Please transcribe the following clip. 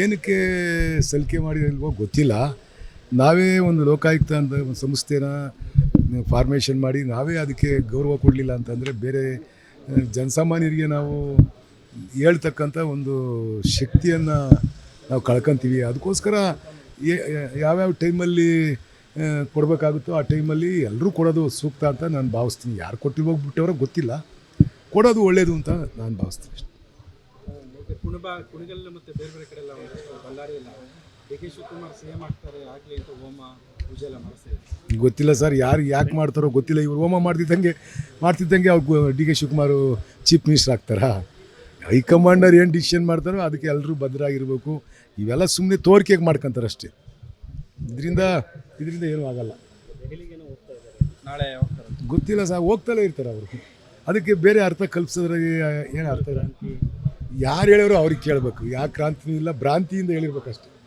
ಏನಕ್ಕೆ ಸಲಿಕೆ ಮಾಡಿರಲ್ವೋ ಗೊತ್ತಿಲ್ಲ. ನಾವೇ ಒಂದು ಲೋಕಾಯುಕ್ತ ಅಂತ ಒಂದು ಸಂಸ್ಥೆನ ಫಾರ್ಮೇಷನ್ ಮಾಡಿ ನಾವೇ ಅದಕ್ಕೆ ಗೌರವ ಕೊಡಲಿಲ್ಲ ಅಂತಂದರೆ ಬೇರೆ ಜನಸಾಮಾನ್ಯರಿಗೆ ನಾವು ಹೇಳ್ತಕ್ಕಂಥ ಒಂದು ಶಕ್ತಿಯನ್ನು ನಾವು ಕಳ್ಕೊತೀವಿ. ಅದಕ್ಕೋಸ್ಕರ ಯಾವ್ಯಾವ ಟೈಮಲ್ಲಿ ಕೊಡಬೇಕಾಗುತ್ತೋ ಆ ಟೈಮಲ್ಲಿ ಎಲ್ಲರೂ ಕೊಡೋದು ಸೂಕ್ತ ಅಂತ ನಾನು ಭಾವಿಸ್ತೀನಿ. ಯಾರು ಕೊಟ್ಟು ಹೋಗ್ಬಿಟ್ಟವ್ರೋ ಗೊತ್ತಿಲ್ಲ. ಕೊಡೋದು ಒಳ್ಳೆಯದು ಅಂತ ನಾನು ಭಾವಿಸ್ತೀನಿ ಮತ್ತೆ ಕುಣಬ ಕುಣಿಗಲ್ ಮತ್ತೆ ಬೇರೆ ಬೇರೆ ಕಡೆ ಎಲ್ಲ ಒಂದಷ್ಟು ಬಳ್ಳಾರಿ ಎಲ್ಲ D K Shivakumar C M ಆಗ್ತಾರೆ ಆಗ್ಲಿ ಅಂತ ಹೋಮ ಪೂಜೆ ಎಲ್ಲ ಮಾಡಿಸ್ತಾರೆ ಗೊತ್ತಿಲ್ಲ ಸರ್ ಯಾರು ಯಾಕೆ ಮಾಡ್ತಾರೋ ಗೊತ್ತಿಲ್ಲ. ಇವ್ರು ಹೋಮ ಮಾಡ್ತಿದ್ದಂಗೆ ಮಾಡ್ತಿದ್ದಂಗೆ ಅವ್ರು D K Shivakumar chief minister ಆಗ್ತಾರಾ? ಹೈಕಮಾಂಡರ್ ಏನು ಡಿಸಿಷನ್ ಮಾಡ್ತಾರೋ ಅದಕ್ಕೆ ಎಲ್ಲರೂ ಭದ್ರಾಗಿರ್ಬೇಕು. ಇವೆಲ್ಲ ಸುಮ್ಮನೆ ತೋರಿಕೆಗೆ ಮಾಡ್ಕೊಂತಾರೆ ಅಷ್ಟೇ ಇದರಿಂದ ಇದರಿಂದ ಏನೂ ಆಗಲ್ಲ. ನಾಳೆ ಗೊತ್ತಿಲ್ಲ ಸರ್ ಹೋಗ್ತಲೇ ಇರ್ತಾರೆ ಅವರು. ಅದಕ್ಕೆ ಬೇರೆ ಅರ್ಥ ಕಲ್ಪಿಸಿದ್ರೆ ಏನು ಅರ್ಥ ಇಲ್ಲ. ಯಾರು ಹೇಳೋರು ಅವ್ರಿಗೆ ಕೇಳಬೇಕು. ಯಾಕೆ ಕ್ರಾಂತಿ ಇಲ್ಲ ಭ್ರಾಂತಿಯಿಂದ ಹೇಳಿರ್ಬೇಕು ಅಷ್ಟೇ